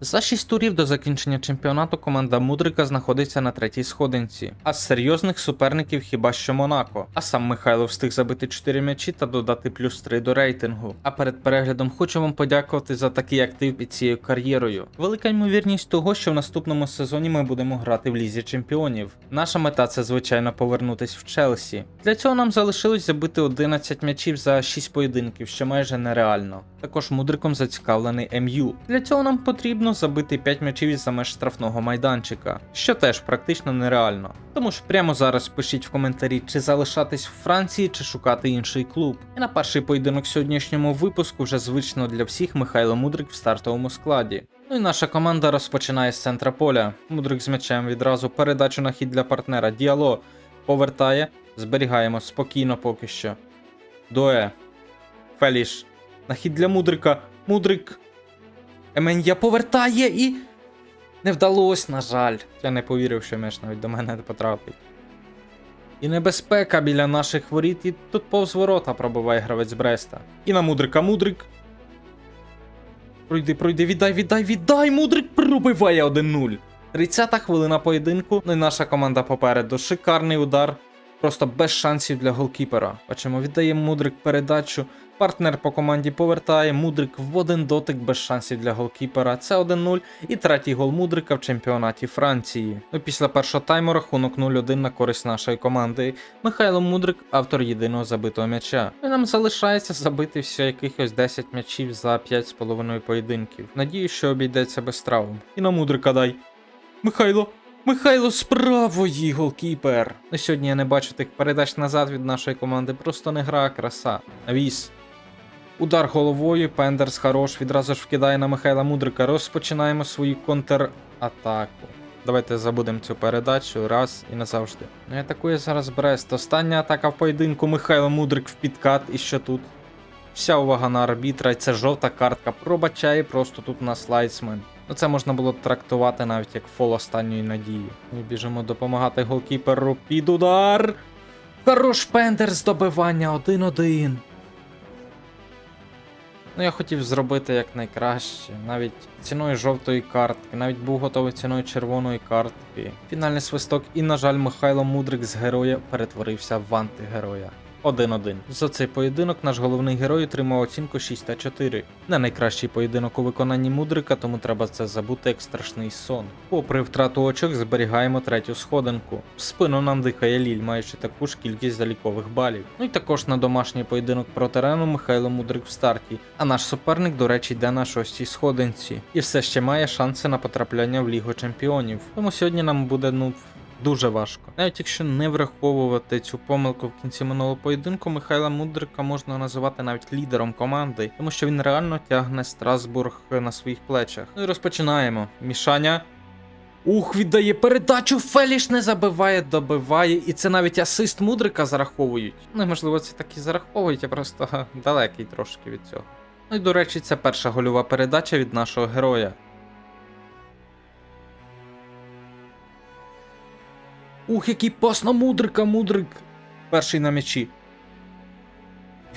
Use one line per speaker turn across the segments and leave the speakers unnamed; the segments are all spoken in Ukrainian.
За 6 турів до закінчення чемпіонату команда Мудрика знаходиться на третій сходинці, а з серйозних суперників хіба що Монако. А сам Михайло встиг забити 4 м'ячі та додати плюс 3 до рейтингу. А перед переглядом хочу вам подякувати за такий актив під цією кар'єрою. Велика ймовірність того, що в наступному сезоні ми будемо грати в лізі чемпіонів. Наша мета це звичайно повернутись в Челсі. Для цього нам залишилось забити 11 м'ячів за 6 поєдинків, що майже нереально. Також мудриком зацікавлений МЮ. Для цього нам потрібно забити 5 м'ячів із за штрафного майданчика, що теж практично нереально. Тому ж прямо зараз пишіть в коментарі, чи залишатись в Франції, чи шукати інший клуб. І на перший поєдинок сьогоднішньому випуску вже звично для всіх Михайло Мудрик в стартовому складі. Ну і наша команда розпочинає з центра поля. Мудрик з м'ячем відразу передачу на хід для партнера. Діало повертає. Зберігаємо спокійно поки що. Дуе. Феліш. На хід для Мудрика. Мудрик. Емен'я повертає і. Не вдалося, на жаль. Я не повірив, що м'яч навіть до мене не потрапить. І небезпека біля наших воріт, і тут повз ворота пробиває гравець Бреста. І на Мудрика Мудрик. Пройди, пройди, віддай, віддай, віддай! Мудрик пробиває 1-0. 30-та хвилина поєдинку. Ну і наша команда попереду. Шикарний удар. Просто без шансів для голкіпера. Бачимо, віддає Мудрик передачу. Партнер по команді повертає. Мудрик в один дотик без шансів для голкіпера. Це 1-0. І третій гол Мудрика в чемпіонаті Франції. Ну після першого тайму рахунок 0-1 на користь нашої команди. Михайло Мудрик, автор єдиного забитого м'яча. І нам залишається забити ще якихось 10 м'ячів за 5,5 поєдинків. Надію, що обійдеться без травм. І на Мудрика дай. Михайло, Михайло з правої. Ну сьогодні я не бачу тих передач назад від нашої команди. Просто не гра, краса. Навіс. Удар головою, Пендерс хорош, відразу ж вкидає на Михайла Мудрика. Розпочинаємо свою контратаку. Давайте забудемо цю передачу раз і назавжди. Ну атакує зараз Брест. Остання атака в поєдинку. Михайло Мудрик в підкат. І що тут? Вся увага на арбітра, і це жовта картка. Пробачає просто тут у нас. Ну це можна було трактувати навіть як фол останньої надії. Ми біжимо допомагати голкіперу під удар. Хорош Пендерс добивання 1-1. Ну, я хотів зробити як найкраще, навіть ціною жовтої картки, навіть був готовий ціною червоної картки. Фінальний свисток, і, на жаль, Михайло Мудрик з героя перетворився в антигероя. 1-1. За цей поєдинок наш головний герой отримав оцінку 6 та 4. Не найкращий поєдинок у виконанні Мудрика, тому треба це забути як страшний сон. Попри втрату очок, зберігаємо третю сходинку. В спину нам дихає Ліль, маючи таку ж кількість залікових балів. Ну і також на домашній поєдинок проти Рену Михайло Мудрик в старті. А наш суперник, до речі, йде на шостій сходинці. І все ще має шанси на потрапляння в Лігу Чемпіонів. Тому сьогодні нам буде, ну. Дуже важко. Навіть якщо не враховувати цю помилку в кінці минулого поєдинку, Михайла Мудрика можна називати навіть лідером команди, тому що він реально тягне Страсбург на своїх плечах. Ну і розпочинаємо. Мішаня. Ух, віддає передачу, Феліш не забиває, добиває, і це навіть асист Мудрика зараховують. Ну, можливо, це так і зараховують, я просто далекий трошки від цього. Ну і до речі, це перша гольова передача від нашого героя. Ух, який пас на мудрика, мудрик. Перший на м'ячі.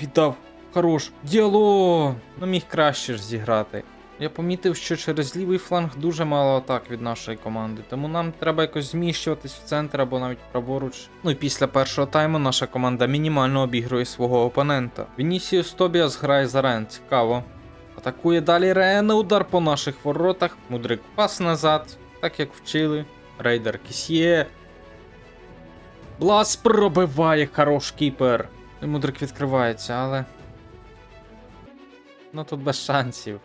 Віддав. Хорош. Діало. Ну міг краще ж зіграти. Я помітив, що через лівий фланг дуже мало атак від нашої команди, тому нам треба якось зміщуватись в центр або навіть праворуч. Ну і після першого тайму наша команда мінімально обігрує свого опонента. Вінісіус Тобіас грає за Рен, цікаво. Атакує далі Рен, удар по наших воротах. Мудрик пас назад, так як вчили. Рейдер Кісьє. Блас пробиває хорош кіпер. Мудрик відкривається, але. Ну тут без шансів.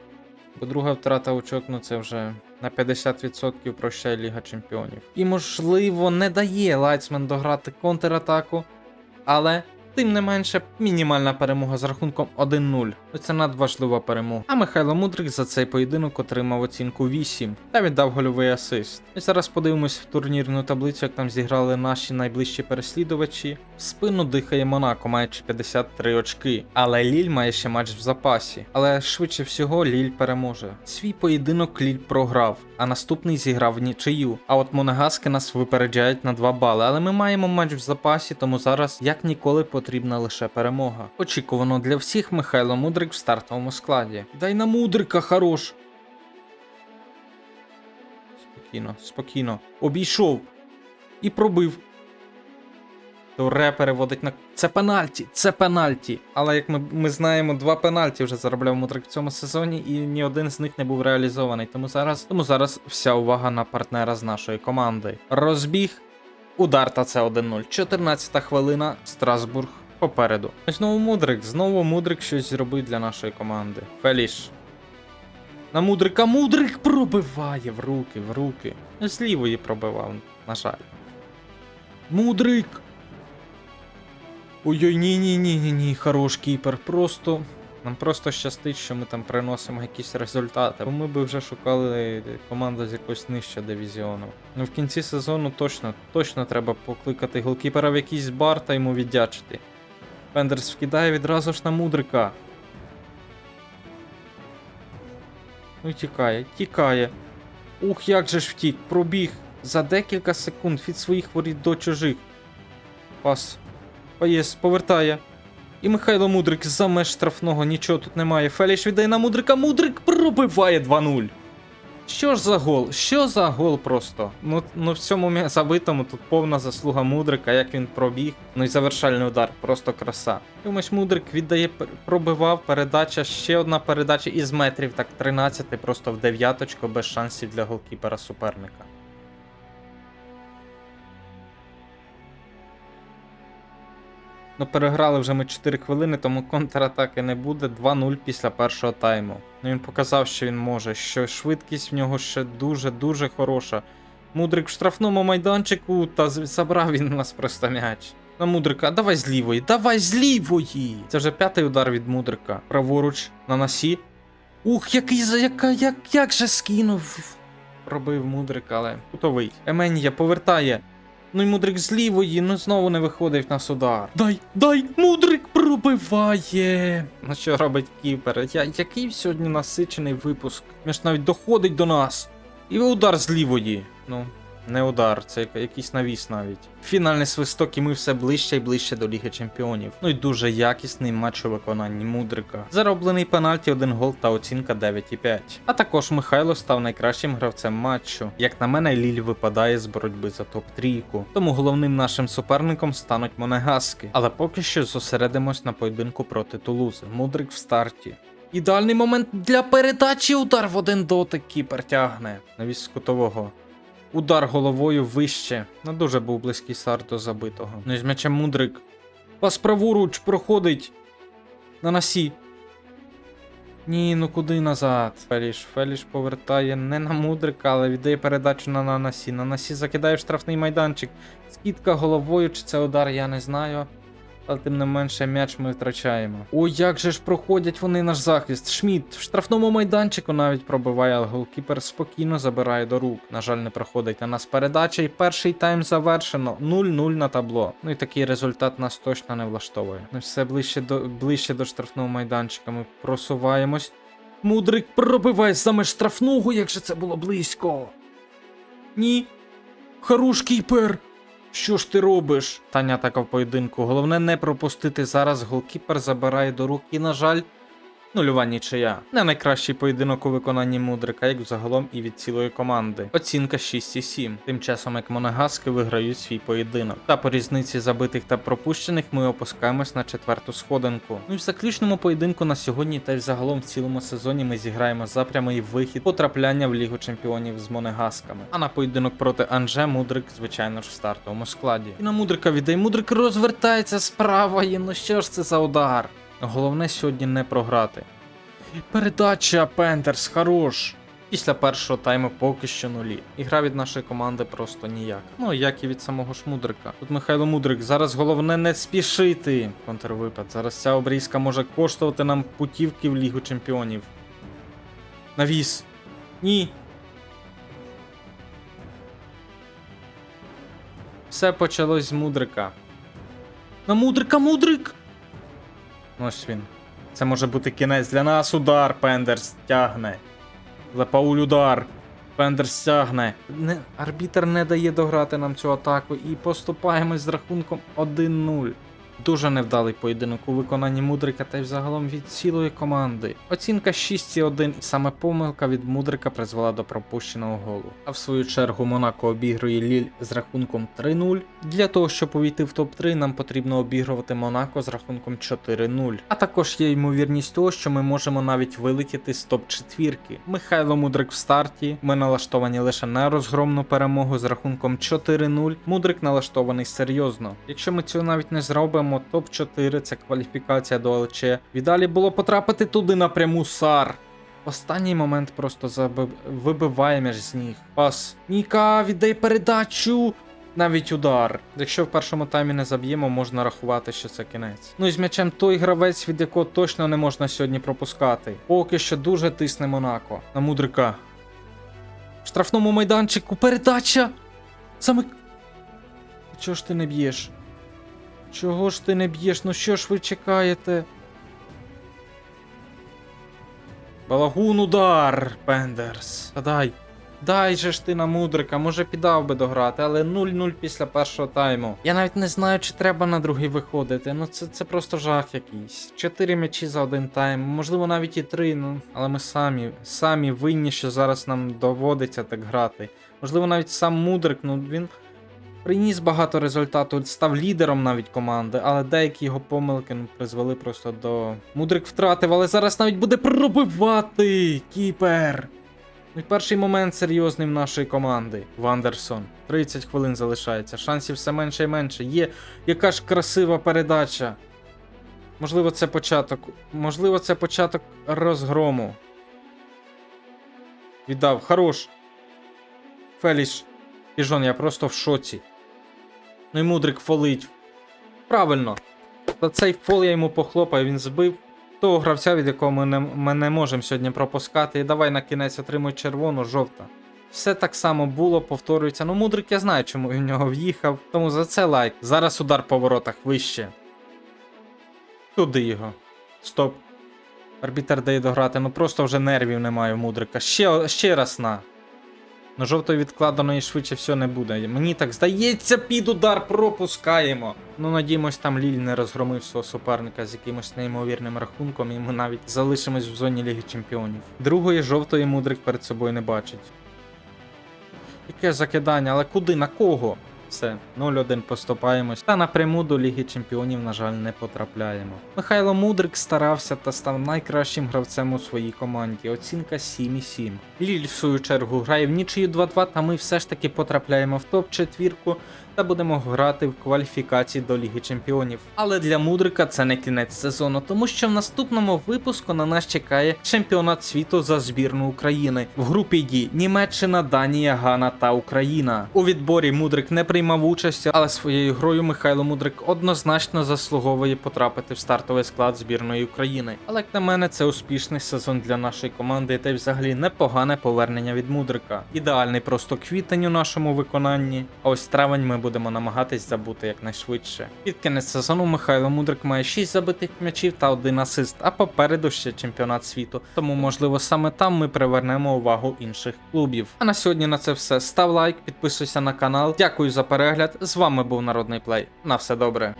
Бо друга втрата очок, ну це вже на 50% прощає Ліга Чемпіонів. І, можливо, не дає Лайтсмен дограти контратаку, але. Тим не менше, мінімальна перемога з рахунком 1-0. Це надважлива перемога. А Михайло Мудрик за цей поєдинок отримав оцінку 8 та віддав гольовий асист. І зараз подивимось в турнірну таблицю, як там зіграли наші найближчі переслідувачі. В спину дихає Монако, маючи 53 очки. Але Ліль має ще матч в запасі. Але швидше всього Ліль переможе. Свій поєдинок Ліль програв, а наступний зіграв нічию. А от Монегаски нас випереджають на 2 бали. Але ми маємо матч в запасі, тому зараз як ніколи потрібна лише перемога. Очікувано для всіх Михайло Мудрик в стартовому складі. Дай на Мудрика хорош. Спокійно, спокійно. Обійшов. І пробив. Туре переводить на. Це пенальті! Це пенальті! Але як ми, ми знаємо, два пенальті вже заробляв Мудрик в цьому сезоні, і ні один з них не був реалізований. Тому зараз, тому зараз вся увага на партнера з нашої команди. Розбіг. Удар та це 1-0. 14 хвилина. Страсбург попереду. Знову Мудрик. Знову Мудрик щось зробить для нашої команди. Феліш. На Мудрика. Мудрик пробиває в руки, в руки. З лівої пробивав, на жаль. Мудрик. Ой-ой, ні, ні, ні, ні, ні, хорош кіпер. Просто. Нам просто щастить, що ми там приносимо якісь результати. Бо ми би вже шукали команду з якогось нижчого дивізіону. Ну в кінці сезону точно, точно треба покликати голкіпера в якийсь бар та йому віддячити. Пендерс вкидає відразу ж на мудрика. Ну тікає, тікає. Ух, як же ж втік, пробіг за декілька секунд від своїх воріт до чужих. Пас. Поєс, повертає. І Михайло Мудрик за меж штрафного, нічого тут немає. Феліш віддає на Мудрика. Мудрик пробиває 2-0. Що ж за гол? Що за гол просто? Ну, ну в цьому забитому тут повна заслуга Мудрика, як він пробіг. Ну і завершальний удар, просто краса. Думаєш, Мудрик віддає, пробивав, передача, ще одна передача із метрів, так 13, просто в дев'яточку, без шансів для голкіпера суперника. Ну, переграли вже ми 4 хвилини, тому контратаки не буде. 2-0 після першого тайму. Ну він показав, що він може, що швидкість в нього ще дуже-дуже хороша. Мудрик в штрафному майданчику, та забрав він у нас просто м'яч. На Мудрика, давай з лівої, давай з лівої! Це вже п'ятий удар від Мудрика. Праворуч на носі. Ух, який яка, як, як же скинув. Пробив Мудрик, але кутовий. Еменія повертає. Ну й Мудрик з лівої, ну знову не виходить в нас удар. Дай, дай, Мудрик пробиває. Ну що робить кіпер? Я, який сьогодні насичений випуск? Він ж навіть доходить до нас. І удар з лівої. Ну, не удар, це якийсь навіс навіть. Фінальний свисток, і ми все ближче і ближче до Ліги Чемпіонів. Ну і дуже якісний матч у виконанні Мудрика. Зароблений пенальті, один гол та оцінка 9,5. А також Михайло став найкращим гравцем матчу. Як на мене, Ліль випадає з боротьби за топ-трійку. Тому головним нашим суперником стануть Монегаски. Але поки що зосередимось на поєдинку проти Тулузи. Мудрик в старті. Ідеальний момент для передачі. Удар в один дотик кіпер тягне. Навіс з кутового. Удар головою вище. Не дуже був близький старт до забитого. Ну і з м'ячем Мудрик. Пас праворуч проходить. На носі. Ні, ну куди назад? Феліш. Феліш повертає не на Мудрика, але віддає передачу на Нанасі. Нанасі закидає в штрафний майданчик. Скидка головою, чи це удар, я не знаю. Але тим не менше м'яч ми втрачаємо. Ой, як же ж проходять вони наш захист. Шміт в штрафному майданчику навіть пробиває, але голкіпер спокійно забирає до рук. На жаль, не проходить на нас передача, і перший тайм завершено. 0-0 на табло. Ну і такий результат нас точно не влаштовує. Ми все ближче до ближче до штрафного майданчика. Ми просуваємось. Мудрик пробиває саме штрафного, як же це було близько. Ні. Хорош кіпер. Що ж ти робиш? Таня атака в поєдинку. Головне не пропустити зараз. Голкіпер забирає до рук і, на жаль, нульова нічия. Не найкращий поєдинок у виконанні Мудрика, як взагалом і від цілої команди. Оцінка 6,7. Тим часом як Монегаски виграють свій поєдинок. Та по різниці забитих та пропущених ми опускаємось на четверту сходинку. Ну і в заключному поєдинку на сьогодні та й взагалом в цілому сезоні ми зіграємо за прямий вихід потрапляння в Лігу Чемпіонів з Монегасками. А на поєдинок проти Анже Мудрик, звичайно ж, в стартовому складі. І на Мудрика віддає. Мудрик розвертається справа. І ну що ж це за удар? Головне сьогодні не програти. Передача Пендерс, хорош. Після першого тайму поки що нулі. Ігра від нашої команди просто ніяк. Ну як і від самого ж Мудрика. Тут Михайло Мудрик. Зараз головне не спішити. Контрвипад. Зараз ця обрізка може коштувати нам путівки в Лігу Чемпіонів. Навіс. Ні. Все почалось з Мудрика. На Мудрика, Мудрик! Ось він. Це може бути кінець для нас. Удар. Пендерс тягне. Лепауль удар. Пендерс тягне. Не, арбітер не дає дограти нам цю атаку і поступаємось з рахунком 1-0. Дуже невдалий поєдинок у виконанні Мудрика та й взагалом від цілої команди. Оцінка 6,1 і саме помилка від Мудрика призвела до пропущеного голу. А в свою чергу Монако обігрує Ліль з рахунком 3-0. Для того, щоб увійти в топ-3, нам потрібно обігрувати Монако з рахунком 4-0. А також є ймовірність того, що ми можемо навіть вилетіти з топ-4. Михайло Мудрик в старті. Ми налаштовані лише на розгромну перемогу з рахунком 4-0. Мудрик налаштований серйозно. Якщо ми цього навіть не зробимо, топ-4 це кваліфікація до ЛЧ. Ідеалі було потрапити туди напряму Сар. Останній момент просто заби... вибиває між з ніг. Пас. Ніка, віддай передачу. Навіть удар. Якщо в першому таймі не заб'ємо, можна рахувати, що це кінець. Ну і з м'ячем той гравець, від якого точно не можна сьогодні пропускати. Поки що дуже тисне Монако. На мудрика. В штрафному майданчику передача. Саме. Чого ж ти не б'єш? Чого ж ти не б'єш? Ну що ж ви чекаєте? Балагун удар, Пендерс. Та дай. Дай же ж ти на мудрика, може піддав би дограти, але 0-0 після першого тайму. Я навіть не знаю, чи треба на другий виходити. Ну це, це просто жах якийсь. Чотири м'ячі за один тайм, можливо навіть і три, ну але ми самі, самі винні, що зараз нам доводиться так грати. Можливо, навіть сам мудрик, ну він приніс багато результату, став лідером навіть команди, але деякі його помилки ну, призвели просто до. Мудрик втратив, але зараз навіть буде пробивати кіпер. Ну перший момент серйозний в нашої команди. Вандерсон. 30 хвилин залишається. Шансів все менше і менше. Є яка ж красива передача. Можливо, це початок. Можливо, це початок розгрому. Віддав. Хорош. Феліш. Піжон, я просто в шоці. Ну і мудрик фолить. Правильно. За цей фол я йому похлопаю, він збив того гравця, від якого ми не, ми не можемо сьогодні пропускати. І давай на кінець отримуй червону, жовта. Все так само було, повторюється. Ну, мудрик я знаю, чому в нього в'їхав. Тому за це лайк. Зараз удар по воротах вище. Туди його. Стоп. Арбітер дає дограти, ну просто вже нервів немає у мудрика. Ще, ще раз на. Ну, жовтої відкладеної швидше все не буде. Мені так здається, під удар пропускаємо. Ну, надіємось, там Ліль не розгромив свого суперника з якимось неймовірним рахунком, і ми навіть залишимось в зоні Ліги Чемпіонів. Другої жовтої мудрик перед собою не бачить. Яке закидання, але куди? На кого? Все, 0-1 поступаємось. Та напряму до Ліги Чемпіонів, на жаль, не потрапляємо. Михайло Мудрик старався та став найкращим гравцем у своїй команді. Оцінка 7,7. Ліль, в свою чергу, грає в нічию 2-2, та ми все ж таки потрапляємо в топ-четвірку та будемо грати в кваліфікації до Ліги Чемпіонів. Але для Мудрика це не кінець сезону, тому що в наступному випуску на нас чекає чемпіонат світу за збірну України в групі Ді Німеччина, Данія, Гана та Україна. У відборі Мудрик не приймав участь, але своєю грою Михайло Мудрик однозначно заслуговує потрапити в стартовий склад збірної України. Але як на мене, це успішний сезон для нашої команди та й взагалі непогане повернення від Мудрика. Ідеальний просто квітень у нашому виконанні. А ось травень ми будемо намагатись забути якнайшвидше. Під кінець сезону Михайло Мудрик має 6 забитих м'ячів та 1 асист, а попереду ще чемпіонат світу. Тому, можливо, саме там ми привернемо увагу інших клубів. А на сьогодні на це все. Став лайк, підписуйся на канал. Дякую перегляд. З вами був Народний Плей. На все добре.